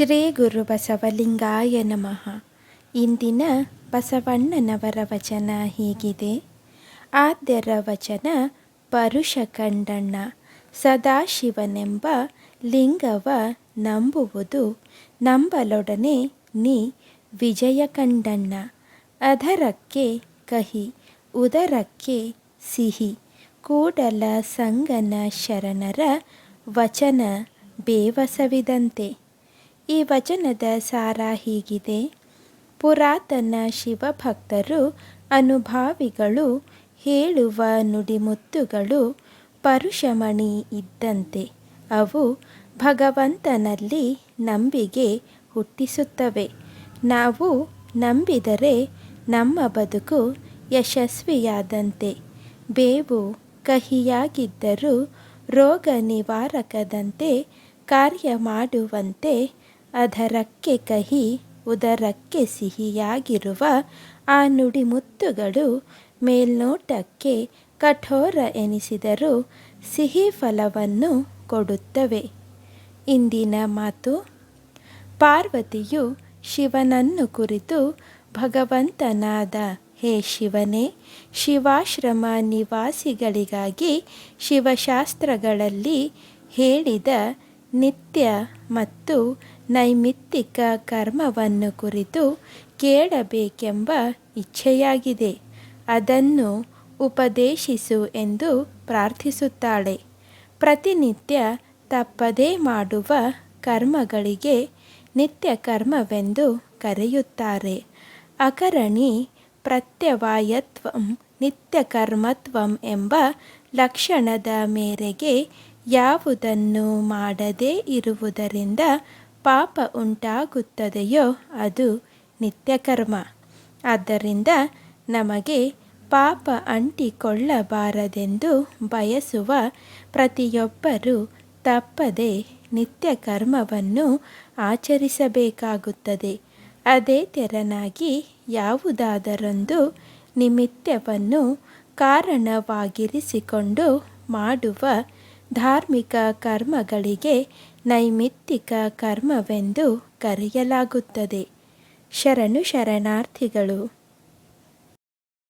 ಶ್ರೀ ಗುರು ಬಸವಲಿಂಗಾಯ ನಮಃ. ಇಂದಿನ ಬಸವಣ್ಣನವರ ವಚನ ಹೀಗಿದೆ. ಆದ್ಯರ ವಚನ ಪರುಷ ಕಂಡಣ್ಣ. ಸದಾಶಿವನೆಂಬ ಲಿಂಗವ ನಂಬುವುದು ನಂಬಲೊಡನೆ ನೀ ವಿಜಯ ಕಂಡಣ್ಣ. ಅಧರಕ್ಕೆ ಕಹಿ, ಉದರಕ್ಕೆ ಸಿಹಿ, ಕೂಡಲ ಸಂಗನ ಶರಣರ ವಚನ ಬೇವಸವಿದಂತೆ. ಈ ವಚನದ ಸಾರ ಹೀಗಿದೆ. ಪುರಾತನ ಶಿವಭಕ್ತರು, ಅನುಭಾವಿಗಳು, ಹೇಳುವ ನುಡಿಮುತ್ತುಗಳು ಪರುಷಮಣಿ ಇದ್ದಂತೆ. ಅವು ಭಗವಂತನಲ್ಲಿ ನಂಬಿಕೆ ಹುಟ್ಟಿಸುತ್ತವೆ. ನಾವು ನಂಬಿದರೆ ನಮ್ಮ ಬದುಕು ಯಶಸ್ವಿಯಾದಂತೆ. ಬೇವು ಕಹಿಯಾಗಿದ್ದರೂ ರೋಗ ನಿವಾರಕದಂತೆ ಕಾರ್ಯ ಮಾಡುವಂತೆ ಅದರಕ್ಕೆ ಕಹಿ, ಉದರಕ್ಕೆ ಸಿಹಿಯಾಗಿರುವ ಆ ನುಡಿಮುತ್ತುಗಳು ಮೇಲ್ನೋಟಕ್ಕೆ ಕಠೋರ ಎನಿಸಿದರೂ ಸಿಹಿ ಫಲವನ್ನು ಕೊಡುತ್ತವೆ. ಇಂದಿನ ಮಾತು, ಪಾರ್ವತಿಯು ಶಿವನನ್ನು ಕುರಿತು, ಭಗವಂತನಾದ ಹೇ ಶಿವನೇ, ಶಿವಾಶ್ರಮ ನಿವಾಸಿಗಳಿಗಾಗಿ ಶಿವಶಾಸ್ತ್ರಗಳಲ್ಲಿ ಹೇಳಿದ ನಿತ್ಯ ಮತ್ತು ನೈಮಿತ್ತಿಕ ಕರ್ಮವನ್ನು ಕುರಿತು ಕೇಳಬೇಕೆಂಬ ಇಚ್ಛೆಯಾಗಿದೆ. ಅದನ್ನು ಉಪದೇಶಿಸು ಎಂದು ಪ್ರಾರ್ಥಿಸುತ್ತಾಳೆ. ಪ್ರತಿನಿತ್ಯ ತಪ್ಪದೇ ಮಾಡುವ ಕರ್ಮಗಳಿಗೆ ನಿತ್ಯ ಕರ್ಮವೆಂದು ಕರೆಯುತ್ತಾರೆ. ಅಕರಣಿ ಪ್ರತ್ಯವಾಯತ್ವಂ ನಿತ್ಯಕರ್ಮತ್ವಂ ಎಂಬ ಲಕ್ಷಣದ ಮೇರೆಗೆ ಯಾವುದನ್ನು ಮಾಡದೇ ಇರುವುದರಿಂದ ಪಾಪ ಉಂಟಾಗುತ್ತದೆಯೋ ಅದು ನಿತ್ಯಕರ್ಮ. ಆದ್ದರಿಂದ ನಮಗೆ ಪಾಪ ಅಂಟಿಕೊಳ್ಳಬಾರದೆಂದು ಬಯಸುವ ಪ್ರತಿಯೊಬ್ಬರೂ ತಪ್ಪದೆ ನಿತ್ಯ ಕರ್ಮವನ್ನು ಆಚರಿಸಬೇಕಾಗುತ್ತದೆ. ಅದೇ ತೆರನಾಗಿ ಯಾವುದಾದರೊಂದು ನಿಮಿತ್ತವನ್ನು ಕಾರಣವಾಗಿರಿಸಿಕೊಂಡು ಮಾಡುವ ಧಾರ್ಮಿಕ ಕರ್ಮಗಳಿಗೆ ನೈಮಿತ್ತಿಕ ಕರ್ಮವೆಂದು ಕರೆಯಲಾಗುತ್ತದೆ. ಶರಣು ಶರಣಾರ್ಥಿಗಳು